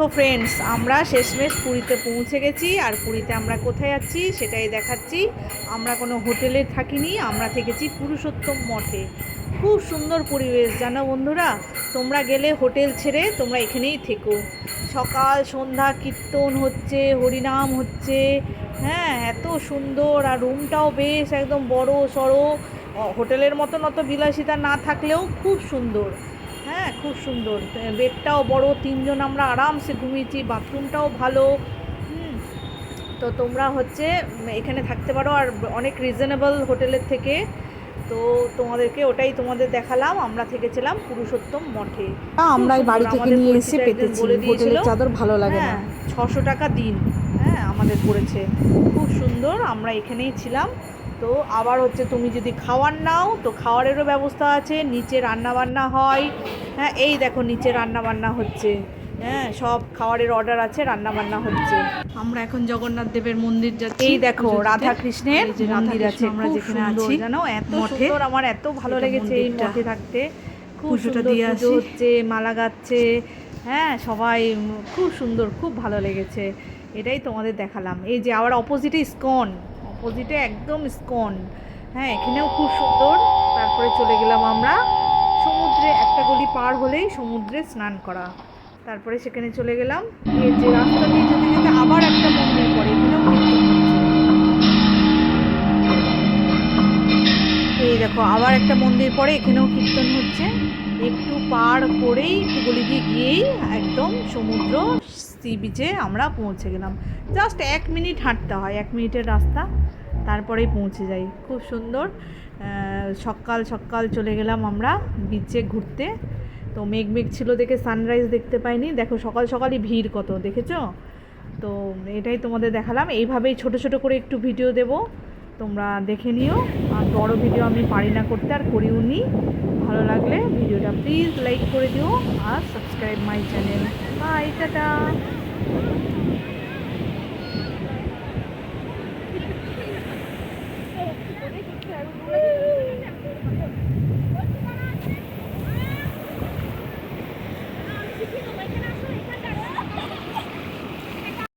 তো ফ্রেন্ডস আমরা শেষমেশ পুরীতে পৌঁছে গেছি। আর পুরীতে আমরা কোথায় যাচ্ছি সেটাই দেখাচ্ছি। আমরা কোনো হোটেলে থাকিনি, আমরা থেকেছি পুরুষোত্তম মঠে। খুব সুন্দর পরিবেশ, জানো বন্ধুরা? তোমরা গেলে হোটেল ছেড়ে তোমরা এখানেই থেকো। সকাল, সন্ধ্যা কীর্তন হচ্ছে, হরিনাম হচ্ছে হ্যাঁ এত সুন্দর। আর রুমটাও বেশ একদম বড় সড়ো। হোটেলের মতন অত বিলাসিতা না থাকলেও খুব সুন্দর। হ্যাঁ খুব সুন্দর। বেডটাও বড় তিনজন আমরা আরামসে ঘুমিয়েছি বাথরুমটাও ভালো। হুম, তো তোমরা হচ্ছে এখানে থাকতে পারো আর অনেক রিজনেবল হোটেলের থেকে। তো তোমাদেরকে ওটাই তোমাদের দেখালাম আমরা থেকেছিলাম পুরুষোত্তম মঠে। আমরা এই বাড়ি থেকে নিয়ে এসে পেতেছি। হোটেলের চাদর ভালো লাগে না। হ্যাঁ ছশো টাকা দিন হ্যাঁ আমাদের পড়েছে। খুব সুন্দর আমরা এখানেই ছিলাম। তো আবার হচ্ছে তুমি যদি খাওয়ার নাও তো খাওয়ারেরও ব্যবস্থা আছে নিচে রান্না বান্না হয়। হ্যাঁ এই দেখো নিচে রান্না বান্না হচ্ছে। হ্যাঁ সব খাওয়ারের অর্ডার আছে রান্না বান্না হচ্ছে। আমরা এখন জগন্নাথ দেবের মন্দির যাচ্ছি। এই দেখো। রাধা কৃষ্ণের যে মন্দির আছে আমরা যেখানে আছি জানো? এত মঠে। সুন্দর আমার এত ভালো লেগেছে এই। মঠে থাকতে। খুব সুন্দর দিয়ে পুজো হচ্ছে মালা গাচ্ছে। হ্যাঁ সবাই খুব সুন্দর খুব ভালো লেগেছে। এটাই তোমাদের দেখালাম। এই যে আবার অপোজিটে স্কন অপোজিটে একদম স্কন। হ্যাঁ এখানেও খুব সুন্দর। তারপরে চলে গেলাম আমরা সমুদ্রে, একটা গলি পার হলেই সমুদ্রে স্নান করা। তারপরে সেখানে চলে গেলাম। এই যে রাস্তা দিয়ে যেতে যেতে আবার একটা মন্দির পড়ে, এখানেও এই দেখো, আবার একটা মন্দির পরে এখানেও কীর্তন হচ্ছে। একটু পার করেই একটু গিয়েই একদম সমুদ্র সি বিচে আমরা পৌঁছে গেলাম। জাস্ট এক মিনিট হাঁটতে হয়, এক মিনিটের রাস্তা, তারপরেই পৌঁছে যাই। খুব সুন্দর। সকাল সকাল চলে গেলাম আমরা বিচে ঘুরতে। তো মেঘ মেঘ ছিল দেখে সানরাইজ দেখতে পাইনি। দেখো সকাল সকালই ভিড় কত, দেখেছ? তো এটাই তোমাদের দেখালাম। এইভাবেই ছোট ছোট করে একটু ভিডিও দেব। তোমরা দেখে নিও। আর বড়ো ভিডিও আমি পারি না করতে, আর করিও নি। ভালো লাগলে ভিডিওটা প্লিজ লাইক করে দিও, আর subscribe my channel bye tata.